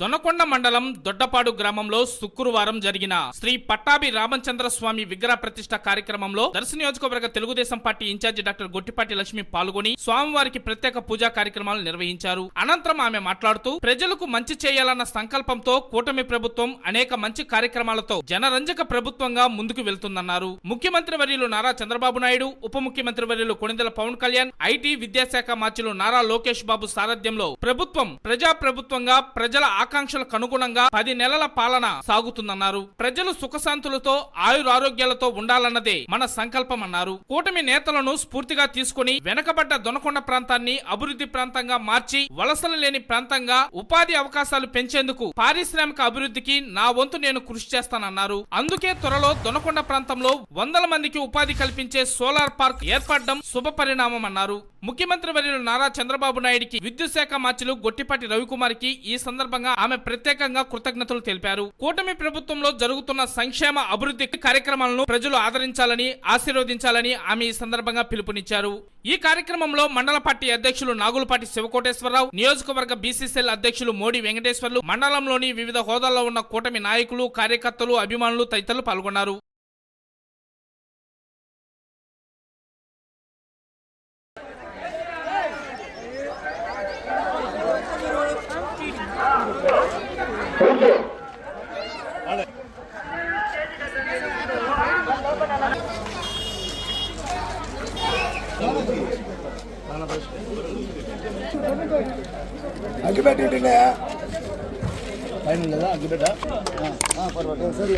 దొనకొండ మండలం దొడ్డపాడు గ్రామంలో శుక్రవారం జరిగిన శ్రీ పట్టాభి రామచంద్ర స్వామి విగ్రహ ప్రతిష్ట కార్యక్రమంలో దర్శన నియోజకవర్గ Telugu Desam party incharge doctor Gottipati Lakshmi పాల్గొని స్వామివారికి ప్రత్యేక పూజా కార్యక్రమాలు నిర్వహించారు. అనంతరం ఆమె మాట్లాడుతూ ప్రజలకు మంచి చేయాలన్న సంకల్పంతో కూటమి ప్రభుత్వం అనేక మంచి కార్యక్రమాలతో జనరంజక ప్రభుత్వంగా ముందుకు వెళ్తుందన్నారు. ముఖ్యమంత్రి వర్యులు నారా చంద్రబాబు నాయుడు ఉప ముఖ్యమంత్రి వర్యులు కొణిదెల పవన్ కళ్యాణ్ ఐటీ విద్యాశాఖ మార్చులు నారా లోకేష్ బాబు సారథ్యంలో ప్రభుత్వం ప్రజా ప్రభుత్వంగా ప్రజల ఆకాంక్షలకు అనుగుణంగా పది నెలల పాలన సాగుతుందన్నారు. ప్రజలు సుఖశాంతులతో ఆయురారోగ్యాలతో ఉండాలన్నదే మన సంకల్పం అన్నారు కూటమి నేతలను స్ఫూర్తిగా తీసుకుని వెనకబడ్డ దొనకొండ ప్రాంతాన్ని అభివృద్ధి ప్రాంతంగా మార్చి వలసలు లేని ప్రాంతంగా ఉపాధి అవకాశాలు పెంచేందుకు పారిశ్రామిక అభివృద్ధికి నా వంతు నేను కృషి చేస్తానన్నారు. అందుకే త్వరలో దొనకొండ ప్రాంతంలో వందల మందికి ఉపాధి కల్పించే సోలార్ పార్క్ ఏర్పడడం శుభ పరిణామం అన్నారు ముఖ్యమంత్రి వర్యులు నారా చంద్రబాబు నాయుడికి విద్యుత్ శాఖ మార్చులు గొట్టిపాటి రవికుమార్కి ఈ సందర్భంగా ఆమె ప్రత్యేకంగా కృతజ్ఞతలు తెలిపారు. కూటమి ప్రభుత్వంలో జరుగుతున్న సంక్షేమ అభివృద్ధి కార్యక్రమాలను ప్రజలు ఆదరించాలని ఆశీర్వదించాలని ఆమె ఈ సందర్భంగా పిలుపునిచ్చారు. ఈ కార్యక్రమంలో మండల పార్టీ అధ్యక్షులు నాగులపాటి శివకోటేశ్వరరావు నియోజకవర్గ బీసీసీఎల్ అధ్యక్షులు మోడీ వెంకటేశ్వర్లు మండలంలోని వివిధ హోదాల్లో ఉన్న కూటమి నాయకులు కార్యకర్తలు అభిమానులు తదితరులు పాల్గొన్నారు. அக்ரிபேட் இல்லையா பயன் இல்லைதான் அக்ரிபேட்டா ஆ பரவாயில்ல. சரி.